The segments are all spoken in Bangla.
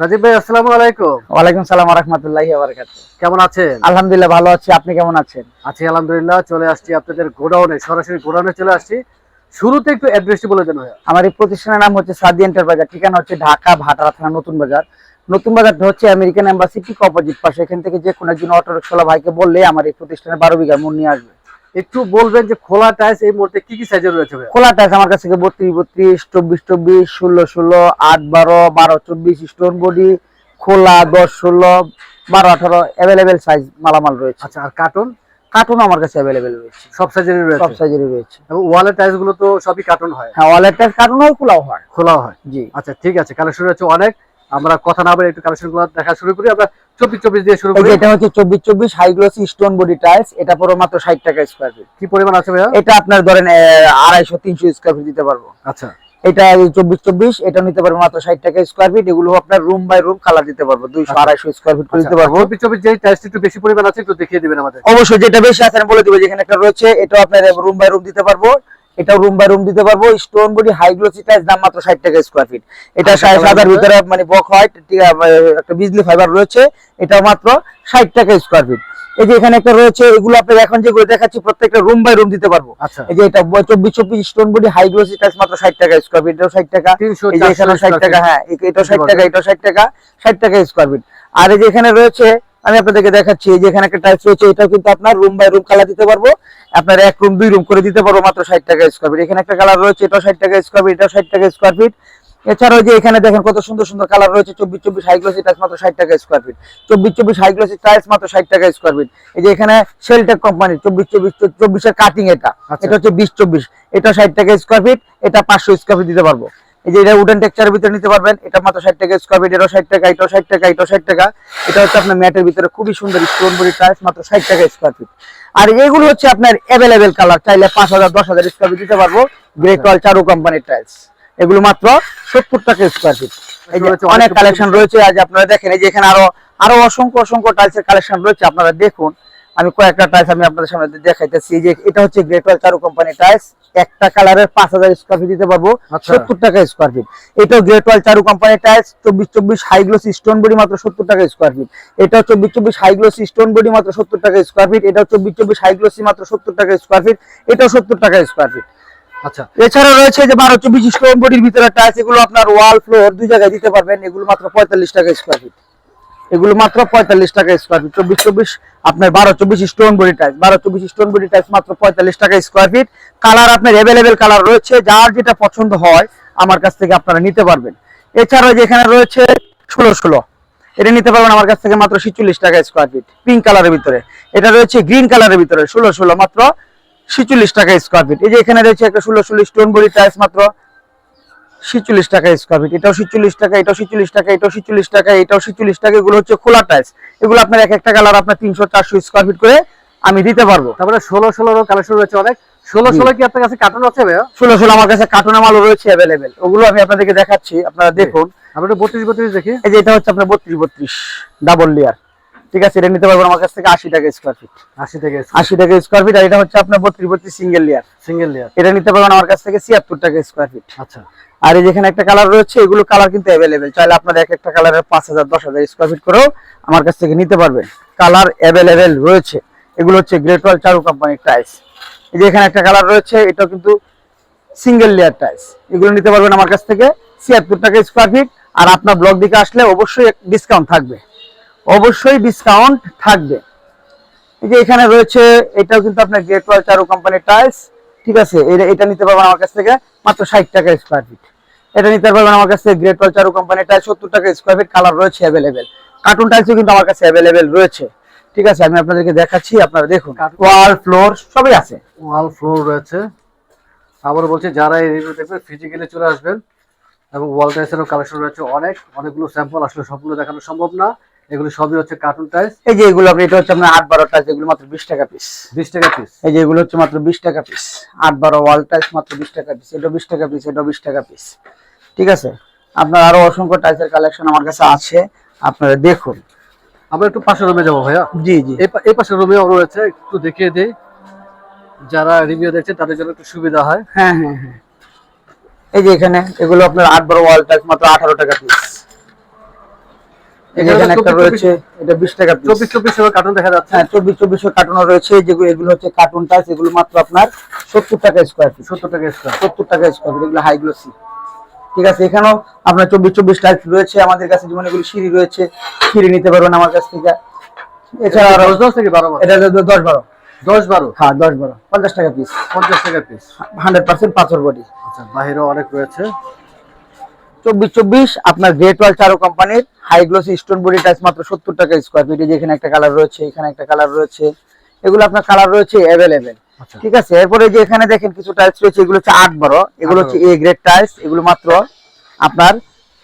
রাজীব ভাই আসসালামু আলাইকুম। ওয়ালাইকুম সালাম রহমতুল্লাহি বারাকাতু কেমন আছেন? আলহামদুলিল্লাহ ভালো আছি। আপনি কেমন আছেন? আছি আলহামদুলিল্লাহ চলে আসছি আপনাদের গোডাউনে সরাসরি গোডাউনে চলে আসছি। শুরুতে একটু অ্যাড্রেসটি বলে দেন ভাইয়া। আমার এই প্রতিষ্ঠানের নাম হচ্ছে সাদি এন্টারপ্রাইজ ঠিকানা হচ্ছে ঢাকা ভাটারা থানা নতুন বাজার। নতুন বাজারটা হচ্ছে আমেরিকান এম্বাসি ঠিক অপোজিট পাশে। এখান থেকে যে কোনো একজন অটো রিক্সাওয়ালা ভাইকে বললে আমার এই প্রতিষ্ঠানে বারো বিঘার মন নিয়ে আসবে। একটু বলবেন যে খোলা টাইস এই মুহূর্তে কি কি সাইজের রয়েছে খোলা টাইস আমার কাছে বত্রিশ বত্রিশ চব্বিশ চব্বিশ ষোলো ষোলো আট বারো বারো চব্বিশ স্টোন বডি খোলা দশ ষোলো বারো আঠারো অ্যাভেলেবেল সাইজ মালামাল রয়েছে। আচ্ছা আর কার্টুন কার্টুন আমার কাছে অ্যাভেলেবেল রয়েছে। সব সাইজেরই সব রয়েছে সাইজেরই রয়েছে। এবং ওয়ালের টাইলসগুলো তো সবই কার্টুন হয়? হ্যাঁ ওয়ালের টাইস কার্টুন হয় খোলাও হয়। খোলা হয়? জি। আচ্ছা ঠিক আছে কালেকশন রয়েছে অনেক। আমরা কথা না বলে একটু কালেকশনগুলো দেখা শুরু করি আমরা চব্বিশ চব্বিশ দিয়ে শুরু করি। এটা হচ্ছে চব্বিশ চব্বিশ high glossy stone body tiles এটা পুরো মাত্র ষাট টাকা স্কোয়ার ফিট কি পরিমাণ আছে ভাইয়া? এটা আপনার ধরেন আড়াইশো তিনশো স্কোয়ার ফিট দিতে পারব। আচ্ছা। এটা চব্বিশ চব্বিশ এটা নিতে পারব মাত্র ষাট টাকা স্কোয়ার ফিট এগুলো আপনার রুম বাই রুম কালার দিতে পারব দুইশো আচ্ছা। আড়াইশো স্কোয়ার ফিট করে দিতে পারব। চব্বিশ চব্বিশ যে টাইলস একটু বেশি পরিমাণ আছে একটু দেখিয়ে দিবেন আমাদের। অবশ্যই যেটা বেশি আছে আমি বলে দিব যেখানে একটা রয়েছে এটা আপনার রুম বাই রুম দিতে পারব। এটা রুম বাই রুম দিতে পারব। স্টোন বডি হাই গ্লোসি দাম মাত্র ষাট টাকা স্কোয়ার ফিট এটা আচ্ছা, সাড়ে ভিতরে মানে বক হোয়াইট একটা বিজলি ফাইবার রয়েছে। এটা মাত্র ষাট টাকা স্কোয়ার ফিট এই যে এখানে একটা রয়েছে এগুলো আপনার এখন যেগুলো দেখাচ্ছি প্রত্যেকটা রুম বাই রুম দিতে পারব। আচ্ছা। এই যে এটা চব্বিশ চব্বিশ স্টোন বডি হাই গ্লোসি মাত্র ষাট টাকা স্কোয়ার ফিট এটাও ষাট টাকা। তিনশো এই যে এখানে ষাট টাকা হ্যাঁ এ- এটাও ষাট টাকা এটাও ষাট টাকা ষাট টাকা স্কোয়ার ফিট আর এই যে এখানে রয়েছে আমি আপনাদেরকে দেখাচ্ছি এই যে এখানে একটা টাইলস রয়েছে এটাও কিন্তু আপনার রুম বাই রুম কালার দিতে পারব। আপনার এক রুম দুই রুম করে দিতে পারব মাত্র ষাট টাকা স্কোয়ার ফিট এখানে একটা কালার রয়েছে এটাও ষাট টাকা স্কোয়ার ফিট এটাও ষাট টাকা স্কোয়ার ফিট এছাড়াও যে এখানে দেখেন কত সুন্দর সুন্দর কালার রয়েছে চব্বিশ চব্বিশ হাই গ্লোসি টাইলস মাত্র ষাট টাকা স্কোয়ার ফিট চব্বিশ চব্বিশ হাই গ্লোসি টাইলস মাত্র ষাট টাকা স্কোয়ার ফিট এই যে এখানে সেলটেক কোম্পানি চব্বিশ চব্বিশ চব্বিশের কাটিং এটা। আচ্ছা। এটা হচ্ছে বিশ চব্বিশ। এটা ষাট টাকা স্কোয়ার ফিট এটা পাঁচশো স্কোয়ার ফিট দিতে পারব। এই যে এটা উডেন টেক্সচারের ভিতরে নিতে পারবেন। এটা মাত্র ষাট টাকা স্কোয়ার ফিট এটাও ষাট টাকা এটাও ষাট টাকা এটাও ষাট টাকা। এটা হচ্ছে আপনার ম্যাটের ভিতরে খুবই সুন্দর স্টোন বডি টাইলস মাত্র ষাট টাকা স্কোয়ার ফিট আর এগুলো হচ্ছে আপনার অ্যাভেলেবেল কালার চাইলে পাঁচ হাজার দশ হাজার স্কোয়ার ফিট দিতে পারব। গ্রেট ওয়াল চারু কোম্পানির টাইলস এগুলো মাত্র সত্তর টাকা স্কোয়ার ফিট এই যে অনেক কালেকশন রয়েছে আজ আপনারা দেখেন এই যে এখানে আরও আরও অসংখ্য অসংখ্য টাইলসের কালেকশন রয়েছে আপনারা দেখুন। আমি কয়েকটা টাইস আমি আপনাদের সামনে দেখাইতেছি। যে এটা হচ্ছে গ্রেট ওয়াল চারু কোম্পানি টাইস একটা কালারের পাঁচ হাজার স্কোয়ার ফিট দিতে পারব। আচ্ছা। সত্তর টাকা স্কোয়ার ফিট এটাও গ্রেট ওয়াল চারু কোম্পানি টাইলস চব্বিশ চব্বিশ হাই গ্লোস স্টোন বডি মাত্র সত্তর টাকা স্কোয়ার ফিট এটাও চব্বিশ চব্বিশ হাই গ্লোস স্টোন বডি মাত্র সত্তর টাকা স্কোয়ার ফিট এটাও চব্বিশ চব্বিশ হাই গ্লোসি মাত্র সত্তর টাকা স্কোয়ার ফিট এটাও সত্তর টাকা স্কোয়ার ফিট আচ্ছা। এছাড়া রয়েছে যে বারো চব্বিশ স্টোন বডির ভিতরে টাইলস এগুলো আপনার ওয়াল ফ্লোর দুই জায়গায় দিতে পারবেন। এগুলো মাত্র পঁয়তাল্লিশ টাকা স্কোয়ার ফিট এগুলো মাত্র পঁয়তাল্লিশ টাকা স্কোয়ার ফিট চব্বিশ চব্বিশ, আপনার বারো, চব্বিশ স্টোন বডি টাইলস বারো, চব্বিশ স্টোন বডি টাইলস মাত্র পঁয়তাল্লিশ টাকা স্কোয়ার ফিট কালার আপনার অ্যাভেলেবেল কালার রয়েছে, যার যেটা পছন্দ হয়, আমার কাছ থেকে আপনারা নিতে পারবেন। এছাড়াও যেখানে রয়েছে, ষোলো ষোলো। এটা নিতে পারবেন আমার কাছ থেকে মাত্র ছিচল্লিশ টাকা স্কোয়ার ফিট পিঙ্ক কালারের ভিতরে। এটা রয়েছে গ্রিন কালারের ভিতরে, ষোলো ষোলো, মাত্র ছিচল্লিশ টাকা স্কোয়ার ফিট এই যে এখানে রয়েছে একটা ষোলো ষোলো স্টোন বডি টাইলস মাত্র ছিচল্লিশ টাকা স্কোয়ার ফিট এটাও ছিচল্লিশ টাকা এটাও ছিচল্লিশ টাকা এটাও ছিচল্লিশ টাকা এটাও ছিচল্লিশ টাকা এগুলো হচ্ছে খোলা টাইলস এগুলো আপনার এক একটা কালার আপনার তিনশো চারশো স্কোয়ার ফিট করে আমি দিতে পারব। তারপরে ষোলো ষোলোরও কালেকশন রয়েছে অনেক। ষোলো। ষোলো কি আপনার কাছে কার্টুন আছে ষোলো ষোলো আমার কাছে কার্টুনের মালও রয়েছে অ্যাভেলেবেল ওগুলো আমি আপনাদেরকে দেখাচ্ছি আপনারা দেখুন। আমরা বত্রিশ বত্রিশ দেখি। এই যে এটা হচ্ছে আপনার বত্রিশ বত্রিশ ডাবল লেয়ার ঠিক আছে এটা নিতে পারবেন আমার কাছ থেকে আশি টাকা স্কোয়ার ফিট আশি থেকে আশি টাকা স্কোয়ার ফিট আর এটা হচ্ছে আপনার বত্রিশ বত্রিশ সিঙ্গেল লেয়ার সিঙ্গেল লেয়ার এটা নিতে পারবেন আমার কাছ থেকে ছিয়াত্তর টাকা স্কোয়ার ফিট আচ্ছা। আর এই যেখানে একটা কালার রয়েছে এগুলো কালার কিন্তু অ্যাভেলেবেল চাইলে আপনার এক একটা কালারের পাঁচ হাজার দশ হাজার স্কোয়ার ফিট করেও আমার কাছ থেকে নিতে পারবেন। কালার অ্যাভেলেবেল রয়েছে। এগুলো হচ্ছে গ্রেট ওয়াল চারু কোম্পানির টাইলস এই যে এখানে একটা কালার রয়েছে এটাও কিন্তু সিঙ্গেল লেয়ার টাইলস এগুলো নিতে পারবেন আমার কাছ থেকে ছিয়াত্তর টাকা স্কোয়ার ফিট আর আপনার ব্লক দিকে আসলে অবশ্যই ডিসকাউন্ট থাকবে। অবশ্যই ডিসকাউন্ট থাকবে। এই যে এখানে রয়েছে এটাও কিন্তু আপনার গ্রেট ওয়াল চারু কোম্পানির টাইলস ঠিক আছে এটা এটা নিতে পারবেন আমার কাছ থেকে মাত্র ষাট টাকা স্কোয়ার ফিট এটা নিতে পারবেন আমার কাছে গ্রেট ওয়াল চারু কোম্পানির টাইলস সত্তর টাকা স্কোয়ার ফিট কালার রয়েছে অ্যাভেলেবেল কার্টুন টাইলসও কিন্তু আমার কাছে অ্যাভেলেবেল রয়েছে। ঠিক আছে আমি আপনাদেরকে দেখাচ্ছি আপনারা দেখুন। ওয়াল ফ্লোর সবই আছে। ওয়াল ফ্লোর রয়েছে। আবার বলছি যারা এই রিভিউ দেখবেন ফিজিক্যালি চলে আসবেন। এবং ওয়াল টাইলসেরও কালেকশন রয়েছে অনেক। অনেকগুলো স্যাম্পল আসলে সবগুলো দেখানো সম্ভব না। এগুলো সবই হচ্ছে কার্টুন টাইলস এই যে এগুলো আপনি এটা হচ্ছে আপনার আট বারো টাইলস এগুলো মাত্র বিশ টাকা পিস বিশ টাকা পিস এই যে এগুলো হচ্ছে মাত্র বিশ টাকা পিস আট বারো ওয়াল টাইলস মাত্র বিশ টাকা পিস এটা বিশ টাকা পিস এটা বিশ টাকা পিস ঠিক আছে? আপনার আরও অসংখ্য টাইলসের কালেকশন আমার কাছে আছে। আপনারা দেখুন। আমরা একটু পাশের রুমে যাব ভাইয়া। জি জি। এই পাশের রুমেও রয়েছে একটু দেখিয়ে দিই। যারা রিভিউ দেখছে তাদের জন্য একটু সুবিধা হয়। হ্যাঁ হ্যাঁ হ্যাঁ। এই যে এখানে এগুলো আপনার আট বারো ওয়াল টাইলস মাত্র আঠারো টাকা পিস এখানে একটা রয়েছে এটা বিশ টাকা piece। চব্বিশ চব্বিশ কার্টুন দেখা যাচ্ছে। হ্যাঁ চব্বিশ চব্বিশ কার্টুনও রয়েছে যেগুলো এগুলো হচ্ছে কার্টুন টাইস এগুলো মাত্র আপনার সত্তর টাকা স্কোয়ার ফিট সত্তর টাকা স্কোয়ার সত্তর টাকা স্কোয়ার ফিট এগুলো হাই গ্লোসি ঠিক আছে এখানেও আপনার চব্বিশ চব্বিশ টাইলস রয়েছে আমাদের কাছে যেমন এগুলো সিঁড়ি রয়েছে সিঁড়ি নিতে পারবেন আমার কাছ থেকে। এছাড়া আরও দশ দশ থেকে বারো বারো এটা হলো দশ বারো। দশ বারো? হ্যাঁ দশ বারো। পঞ্চাশ টাকা পিস পঞ্চাশ টাকা পিস হান্ড্রেড পার্সেন্ট পাথর বডি। আচ্ছা বাহিরেও অনেক রয়েছে। চব্বিশ চব্বিশ আপনার গ্রেট ওয়াল চারো কোম্পানির high glossy stone body tiles মাত্র সত্তর টাকা স্কোয়ার ফিট যেখানে একটা কালার রয়েছে এখানে একটা কালার রয়েছে এগুলো আপনার কালার রয়েছে অ্যাভেলেবেল আচ্ছা। ঠিক আছে এরপরে যে এখানে দেখেন কিছু টাইলস রয়েছে এগুলো হচ্ছে আট বারো এগুলো হচ্ছে এ গ্রেড টাইলস এগুলো মাত্র আপনার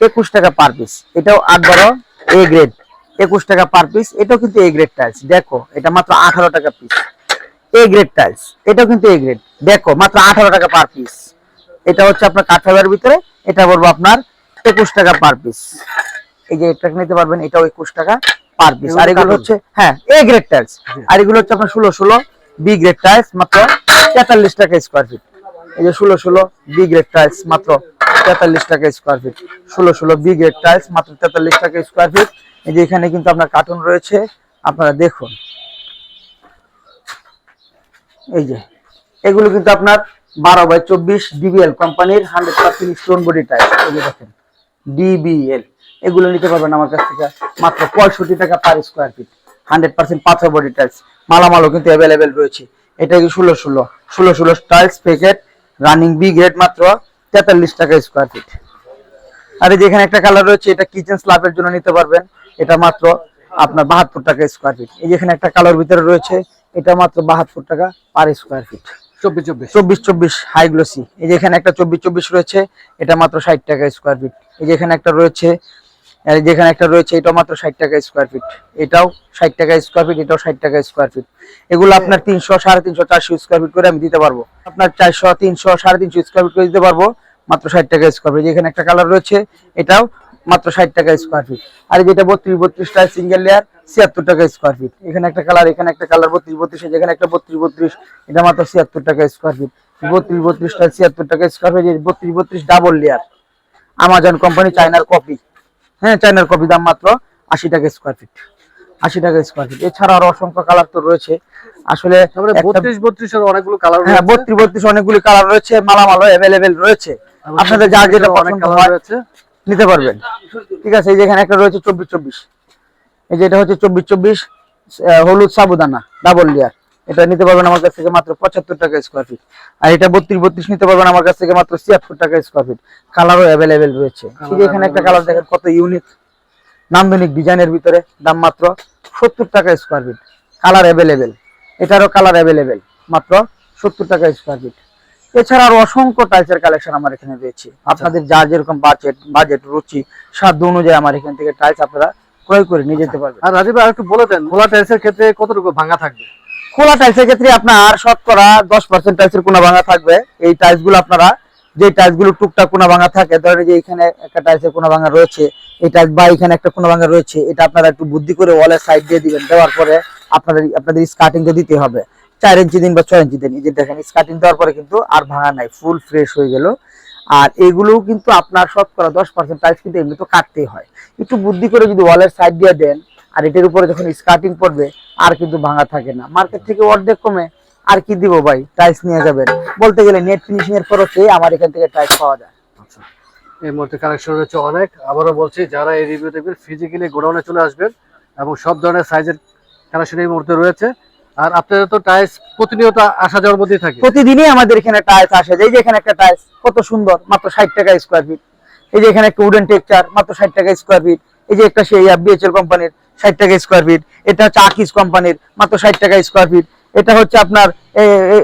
একুশ টাকা পার পিস এটাও আট বারো এ গ্রেড একুশ টাকা পার পিস এটাও কিন্তু এ গ্রেড টাইলস দেখো এটা মাত্র আঠারো টাকা পিস এ গ্রেড টাইলস এটাও কিন্তু এ গ্রেড দেখো মাত্র আঠারো টাকা পার পিস এটা হচ্ছে আপনার কাঠাবের ভিতরে এটা বলব আপনার একুশ টাকা পার পিস এই যে এটা নিতে পারবেন এটাও একুশ টাকা পার পিস আর এগুলো হচ্ছে হ্যাঁ এ গ্রেড টাইলস আর এগুলো হচ্ছে আপনার ষোলো ষোলো বি গ্রেড টাইলস মাত্র তেতাল্লিশ টাকা স্কোয়ার ফিট এই যে ষোলো ষোলো বি গ্রেড টাইলস মাত্র তেতাল্লিশ টাকা স্কোয়ার ফিট ষোলো ষোলো বি গ্রেড টাইলস মাত্র তেতাল্লিশ টাকা স্কোয়ার ফিট এই যে এখানে কিন্তু আপনার কার্টুন রয়েছে আপনারা দেখুন। এই যে এগুলো কিন্তু আপনার বারো বাই চব্বিশ ডিবিএল কোম্পানির hundred percent stone body type যে দেখেন ডিবিএল এগুলো নিতে পারবেন আমার কাছ থেকে মাত্র পঁয়ষট্টি টাকা per square feet hundred percent পাথর বডি টাইলস মালামালও কিন্তু অ্যাভেলেবেল রয়েছে। এটা কি ষোলো ষোলো। ষোলো ষোলো tiles packet running B grade মাত্র তেতাল্লিশ টাকা স্কোয়ার ফিট আর এই যে এখানে একটা কালার রয়েছে, এটা কিচেন স্ল্যাবের জন্য নিতে পারবেন। এটা মাত্র আপনার বাহাত্তর টাকা স্কোয়ার ফিট এই যে এখানে একটা কালার ভিতরে রয়েছে, এটা মাত্র বাহাত্তর টাকা পার স্কোয়ার ফিট চব্বিশ চব্বিশ। হাই গ্লোসি এই যে এখানে একটা চব্বিশ চব্বিশ রয়েছে এটা মাত্র ষাট টাকা স্কোয়ার ফিট এই যে এখানে একটা রয়েছে যেখানে একটা রয়েছে এটাও মাত্র ষাট টাকা স্কোয়ার ফিট এটাও ষাট টাকা স্কোয়ার ফিট এটাও ষাট টাকা স্কোয়ার ফিট এগুলো আপনার তিনশো সাড়ে তিনশো চারশো স্কোয়ার ফিট করে আমি দিতে পারব। আপনার চারশো তিনশো সাড়ে তিনশো স্কোয়ার ফিট করে দিতে পারব মাত্র ষাট টাকা স্কোয়ার ফিট যেখানে একটা কালার রয়েছে এটাও মাত্র ষাট টাকা স্কোয়ার ফিট আর যেটা বত্রিশ বত্রিশ টাকা সিঙ্গেল লেয়ার ছিয়াত্তর টাকা স্কোয়ার ফিট এখানে একটা কালার এখানে একটা কালার বত্রিশ বত্রিশ যেখানে একটা বত্রিশ বত্রিশ এটা মাত্র ছিয়াত্তর টাকা স্কোয়ার ফিট বত্রিশ বত্রিশ টাকা ছিয়াত্তর টাকা স্কোয়ার ফিট বত্রিশ বত্রিশ ডাবল লেয়ার আমাজন কোম্পানি চায়নার কপি হ্যাঁ চায়নার কপি দাম মাত্র আশি টাকা স্কোয়ার ফিট আশি টাকা স্কোয়ার ফিট এছাড়া আরও অসংখ্য কালার তো রয়েছে। আসলে বত্রিশ বত্রিশের অনেকগুলো কালার হ্যাঁ বত্রিশ বত্রিশ অনেকগুলি কালার রয়েছে মালামালও অ্যাভেলেবেল রয়েছে। আপনাদের যা যেটা অনেক পছন্দ কালার হয় রয়েছে। নিতে পারবেন। ঠিক আছে এই যে এখানে একটা রয়েছে চব্বিশ চব্বিশ। এই যে এটা হচ্ছে চব্বিশ চব্বিশ হলুদ সাবুদানা ডাবল লেয়ার এটা নিতে পারবেন আমার কাছ থেকে মাত্র পঁচাত্তর টাকা স্কোয়ার ফিট আর এটা বত্রিশ বত্রিশ নিতে পারবেন আমার কাছ থেকে মাত্র ছিয়াত্তর টাকা স্কোয়ার ফিট কালারও অ্যাভেলেবেল রয়েছে। এখানে একটা কালার দেখেন কত ইউনিক নান্দনিক ডিজাইনের ভিতরে দাম মাত্র সত্তর টাকা স্কোয়ার ফিট কালার অ্যাভেলেবেল এটারও কালার অ্যাভেলেবেল মাত্র সত্তর টাকা স্কোয়ার ফিট এছাড়া আরও অসংখ্য টাইলসের কালেকশন আমার এখানে রয়েছে। আপনাদের যার যেরকম বাজেট বাজেট রুচি সাধ্য অনুযায়ী আমার এখান থেকে টাইলস আপনারা ক্রয় করে নিয়ে যেতে পারবেন আর রাজীব আর একটু বলে দেন খোলা টাইলসের ক্ষেত্রে কতটুকু ভাঙা থাকবে? খোলা টাইলসের ক্ষেত্রে আপনার শতকরা দশ পার্সেন্ট টাইলসের কোনা ভাঙা থাকবে। এই টাইলসগুলো আপনারা যে টাইলসগুলো টুকটাক কোনা ভাঙা থাকে ধরেন যে এখানে একটা টাইলসের কোনা ভাঙা রয়েছে এই টাইলস বা এখানে একটা কোনা ভাঙা রয়েছে এটা আপনারা একটু বুদ্ধি করে ওয়ালের সাইড দিয়ে দিবেন। দেওয়ার পরে আপনাদের আপনাদের স্কার্টিং তো দিতে হবে। চার ইঞ্চি দিন বা ছয় ইঞ্চি দিন এই যে দেখেন স্কার্টিং দেওয়ার পরে কিন্তু আর ভাঙা নাই ফুল ফ্রেশ হয়ে গেল। আর এগুলোও কিন্তু আপনার শতকরা দশ পার্সেন্ট টাইলস কিন্তু এমনি তো কাটতেই হয়। একটু বুদ্ধি করে যদি ওয়ালের সাইড দিয়ে দেন, আর এটার উপরে যখন স্কার্টিং পড়বে, আর কিন্তু ভাঙা থাকে না। মার্কেট থেকে অর্ধেক কমে আর কি দিব ভাই? টাইলস নিয়ে যাবেন। বলতে গেলে নেট ফিনিশিং এর খরচে আমার এখান থেকে টাইলস পাওয়া যায়। আচ্ছা। এই মুহূর্তে কালেকশন রয়েছে অনেক। আবারও বলছি, যারা এই রিভিউ দেখবেন ফিজিক্যালি গোডাউনে চলে আসবেন এবং সব ধরনের সাইজের কালেকশন এই মুহূর্তে রয়েছে। আর আপনাদের তো টাইলস প্রতিনিয়ত আসা যাওয়ার মধ্যেই থাকে। প্রতিদিনই আমাদের এখানে টাইলস আসে। এই যে এখানে একটা টাইলস কত সুন্দর, মাত্র ষাট টাকা স্কোয়ার ফিট এই যে এখানে একটা উডেন টেক্সচার মাত্র ষাট টাকা স্কোয়ার ফিট এই যে একটা সেই বিএচএল কোম্পানির ষাট টাকা স্কোয়ার ফিট এটা হচ্ছে আকিস কোম্পানির মাত্র ষাট টাকা স্কোয়ার ফিট এটা হচ্ছে আপনার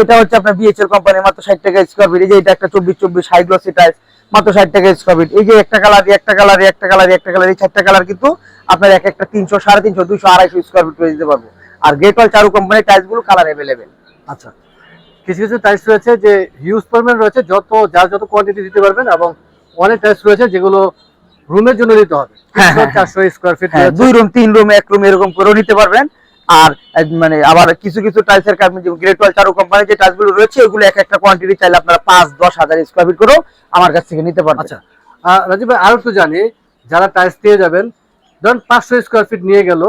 এটা হচ্ছে আপনার বিএচএল কোম্পানির মাত্র ষাট টাকা স্কোয়ার ফিট এই যে এটা একটা চব্বিশ চব্বিশ হাই গ্লসি টাইলস মাত্র ষাট টাকা স্কোয়ার ফিট এই যে একটা কালার একটা কালার একটা কালার একটা কালার এই চারটা কালার কিন্তু আপনার এক একটা তিনশো, সাড়ে তিনশো, দুইশো, আড়াইশো স্কোয়ার ফিট করে দিতে পারব। আর ওয়াল চারু কোম্পানির টাইলসগুলো কালার অ্যাভেলেবেল আচ্ছা। কিছু কিছু টাইলস রয়েছে যে হিউজ পরিমাণ রয়েছে যত যার যত কোয়ান্টিটি দিতে পারবেন এবং অনেক টাইলস রয়েছে যেগুলো রুমের জন্য দিতে হবে। হ্যাঁ, হ্যাঁ, চারশো স্কোয়ার ফিট হ্যাঁ দুই রুম তিন রুম এক রুম এরকম করেও নিতে পারবেন। আর মানে আবার কিছু কিছু টাইলসের কারণে যেমন গ্রেট ওয়াল চারু কোম্পানির যে টাইলসগুলো রয়েছে এগুলো এক একটা কোয়ান্টিটি চাইলে আপনারা পাঁচ দশ হাজার স্কোয়ার ফিট করেও আমার কাছ থেকে নিতে পারবেন। আচ্ছা। রাজীব ভাই আরও একটু জানি যারা টাইলস দিয়ে যাবেন ধরেন পাঁচশো স্কোয়ার ফিট নিয়ে গেল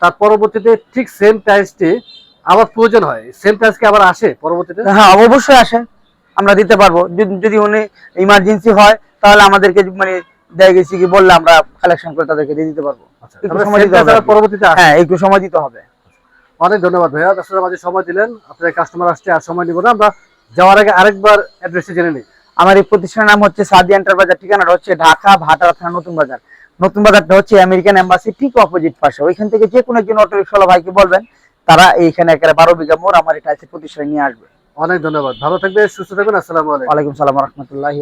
তার পরবর্তীতে ঠিক সেম টাইলসটি আবার প্রয়োজন হয়। সেম টাইলস কি আবার আসে পরবর্তীতে? হ্যাঁ অবশ্যই আসে। আমরা দিতে পারব। যদি- উনি ইমার্জেন্সি হয় তাহলে আমাদেরকে মানে দেয় গেছি কি বললে আমরা কালেকশন করে তাদেরকে দিয়ে দিতে পারব। আচ্ছা। পরবর্তীতে হ্যাঁ একটু সময় দিতে হবে। অনেক ধন্যবাদ ভাইয়া। দর্শকের মাঝে সময় দিলেন। আপনার কাস্টমার আসছে আর সময় নিব না। আমরা যাওয়ার আগে আরেকবার অ্যাড্রেসটি জেনে নিই। আমার এই প্রতিষ্ঠানের নাম হচ্ছে সাদি এন্টারপ্রাইজার ঠিকানাটা হচ্ছে ঢাকা ভাটারা থানা নতুন বাজার। নতুন বাজারটা হচ্ছে আমেরিকান এম্বাসি ঠিক অপোজিট পাশে। ওইখান থেকে যে কোনো একজন অটো রিক্সাওয়ালা ভাইকে বলবেন তারা এইখানে একেবারে বারো বিঘা মোড় আমার এটা আছে প্রতিষ্ঠানে নিয়ে আসবে। অনেক ধন্যবাদ। ভালো থাকবে সুস্থ থাকবেন আসসালামু আলাইকুম। ওয়ালাইকুম সালাম রহমতুল্লাহ